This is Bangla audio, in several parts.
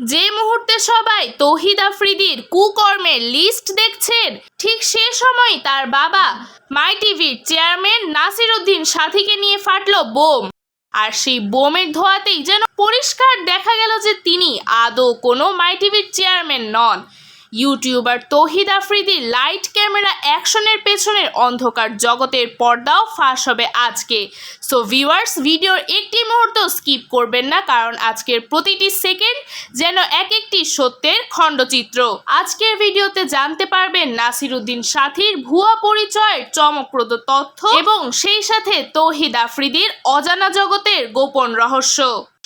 যে মুহূর্তে সবাই তহিদ আফ্রিদির কুকর্মের লিস্ট দেখছেন, ঠিক সে সময় তার বাবা মাই টিভির চেয়ারম্যান নাসির উদ্দিন সাথীকে নিয়ে ফাটল বোম। আর সেই বোমের ধোয়াতেই যেন পরিষ্কার দেখা গেল যে তিনি আদৌ কোনো মাই টিভির চেয়ারম্যান নন। YouTuber Tawhid Afridi light camera অ্যাকশনের পেছনের অন্ধকার জগতের পর্দাও ফাঁস হবে আজকে। সো ভিউয়ার্স ভিডিওর একটি মুহূর্ত স্কিপ করবেন না, কারণ আজকের প্রতিটি সেকেন্ড যেন এক একটি সত্যের খণ্ডচিত্র। আজকের ভিডিওতে জানতে পারবেন নাসিরুদ্দিন সাথীর ভুয়া পরিচয়ের চমকপ্রদ তথ্য এবং সেই সাথে তৌহিদ আফ্রিদির অজানা জগতের গোপন রহস্য।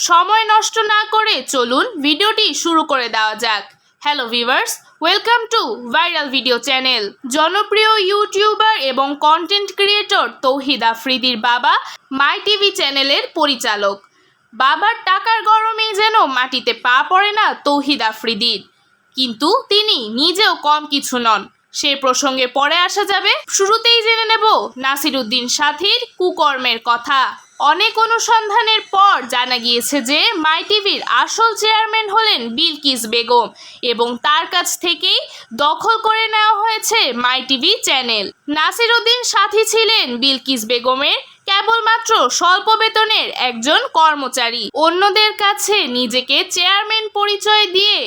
সময় নষ্ট না করে চলুন ভিডিওটি শুরু করে দেওয়া যাক। Hello viewers welcome to viral video channel জনপ্রিয় ইউটিউবার এবং কন্টেন্ট ক্রিয়েটর তৌহিদ আফ্রিদির বাবা মাই টিভি চ্যানেলের পরিচালক। বাবার টাকার গরমে যেন মাটিতে পা পড়ে না তৌহিদ আফ্রিদির। কিন্তু তিনি নিজেও কম কিছু নন। সে প্রসঙ্গে পরে আসা যাবে। শুরুতেই জেনে নেব নাসিরুদ্দিন সাথীর কুকর্মের কথা। অনেক অনুসন্ধানের পর জানা গিয়েছে যে মাই টিভির আসল চেয়ারম্যান হলেন বিলকিস বেগম এবং তার কাছ থেকেই দখল করে নেওয়া হয়েছে মাই টিভি চ্যানেল। নাসিরুদ্দিন সাথী ছিলেন বিলকিস বেগমের কেবলমাত্র স্বল্প বেতনের একজন কর্মচারী। অন্যদের কাছে নিজেকে চেয়ারম্যান পরিচয় দিয়ে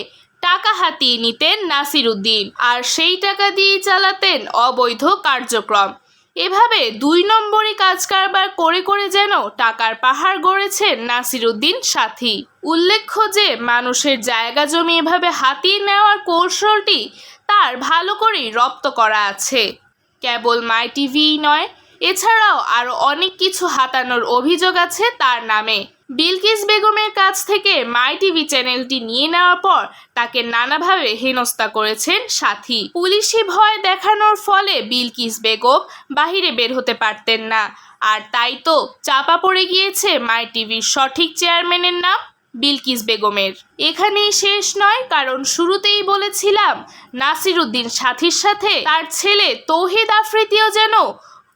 টাকা হাতিয়ে নিতেন নাসিরুদ্দিন। আর সেই টাকা দিয়ে চালাতেন অবৈধ কার্যক্রম। এভাবে দুই নম্বরই কাজ কারবার করে করে যেন টাকার পাহাড় গড়েছেন নাসিরুদ্দিন সাথী। উল্লেখ্য যে, মানুষের জায়গা জমি এভাবে হাতিয়ে নেওয়ার কৌশলটি তার ভালো করেই রপ্ত করা আছে। কেবল মাই টিভিই নয়, এছাড়াও আরও অনেক কিছু হাতানোর অভিযোগ আছে তার নামে। বিলকিস বেগমের কাছ থেকে মাই টিভি চ্যানেলটি নিয়ে নেওয়ার পর তাকে নানাভাবে হেনস্থা করেছেন সাথী। পুলিশি ভয় দেখানোর ফলে বিলকিস বেগম বাহিরে বের হতে পারতেন না। আর তাই তো চাপা পড়ে গিয়েছে মাই টিভির সঠিক চেয়ারম্যানের নাম বিলকিস বেগমের। এখানেই শেষ নয়, কারণ শুরুতেই বলেছিলাম, নাসিরুদ্দিন সাথীর সাথে তার ছেলে তৌহিদ আফ্রিদিও যেন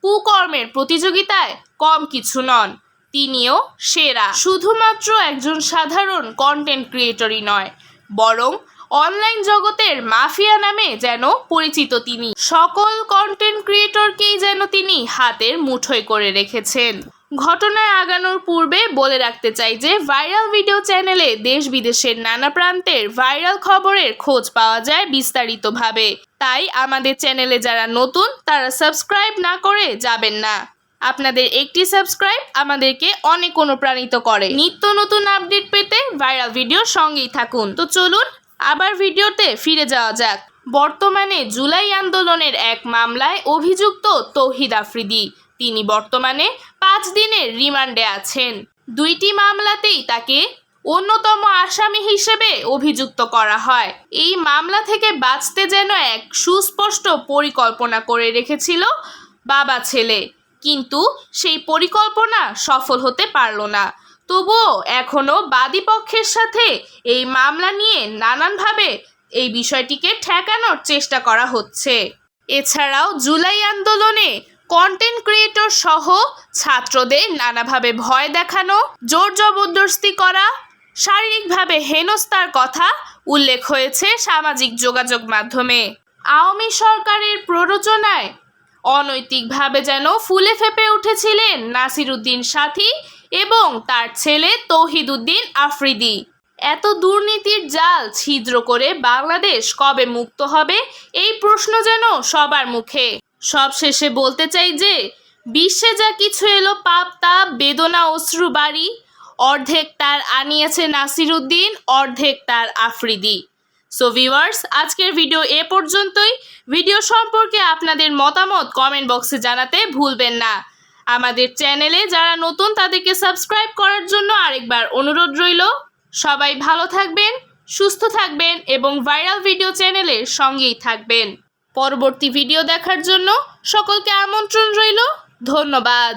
কুকর্মের প্রতিযোগিতায় কম কিছু নন। তিনিও সেরা। শুধুমাত্র একজন সাধারণ কন্টেন্ট ক্রিয়েটরই নয়, বরং অনলাইন জগতের মাফিয়া নামে যেন পরিচিত তিনি। সকল কন্টেন্ট ক্রিয়েটরকেই যেন তিনি হাতের মুঠোয় করে রেখেছেন। ঘটনায় আগানোর পূর্বে বলে রাখতে চাই যে ভাইরাল ভিডিও চ্যানেলে দেশ বিদেশের নানা প্রান্তের ভাইরাল খবরের খোঁজ পাওয়া যায় বিস্তারিতভাবে। তাই আমাদের চ্যানেলে যারা নতুন, তারা সাবস্ক্রাইব না করে যাবেন না। আপনাদের একটি সাবস্ক্রাইব আমাদেরকে অনেক অনুপ্রাণিত করে। নিত্য নতুন আপডেট পেতে ভাইরাল ভিডিওর সঙ্গেই থাকুন। তো চলুন, আবার ভিডিওতে ফিরে যাওয়া যাক। বর্তমানে জুলাই আন্দোলনের এক মামলায় অভিযুক্ত তৌহিদ আফ্রিদি। তিনি বর্তমানে পাঁচ দিনের রিমান্ডে আছেন। দুইটি মামলাতেই তাকে অন্যতম আসামি হিসেবে অভিযুক্ত করা হয়। এই মামলা থেকে বাঁচতে যেন এক সুস্পষ্ট পরিকল্পনা করে রেখেছিল বাবা ছেলে। কিন্তু সেই পরিকল্পনা সফল হতে পারল না। তবুও এখনও বাদী পক্ষের সাথে এই মামলা নিয়ে নানানভাবে এই বিষয়টিকে ঠেকানোর চেষ্টা করা হচ্ছে। এছাড়াও জুলাই আন্দোলনে কন্টেন্ট ক্রিয়েটর সহ ছাত্রদের নানাভাবে ভয় দেখানো, জোর জবরদস্তি করা, শারীরিকভাবে হেনস্থার কথা উল্লেখ হয়েছে সামাজিক যোগাযোগ মাধ্যমে। আওয়ামী সরকারের প্ররোচনায় অনৈতিকভাবে যেন ফুলে ফেপে উঠেছিলেন নাসিরুদ্দিন সাথী এবং তার ছেলে তৌহিদুদ্দিন আফ্রিদি। এত দুর্নীতির জাল ছিদ্র করে বাংলাদেশ কবে মুক্ত হবে, এই প্রশ্ন যেন সবার মুখে। সবশেষে বলতে চাই যে, বিশ্বে যা কিছু এলো পাপ তাপ বেদনা অশ্রু বাড়ি, অর্ধেক তার আনিয়েছে নাসিরুদ্দিন, অর্ধেক তার আফ্রিদি। সো ভিউয়ার্স আজকের ভিডিও এ পর্যন্তই। ভিডিও সম্পর্কে আপনাদের মতামত কমেন্ট বক্সে জানাতে ভুলবেন না। আমাদের চ্যানেলে যারা নতুন, তাদেরকে সাবস্ক্রাইব করার জন্য আরেকবার অনুরোধ রইল। সবাই ভালো থাকবেন, সুস্থ থাকবেন এবং ভাইরাল ভিডিও চ্যানেলের সঙ্গেই থাকবেন। পরবর্তী ভিডিও দেখার জন্য সকলকে আমন্ত্রণ রইল। ধন্যবাদ।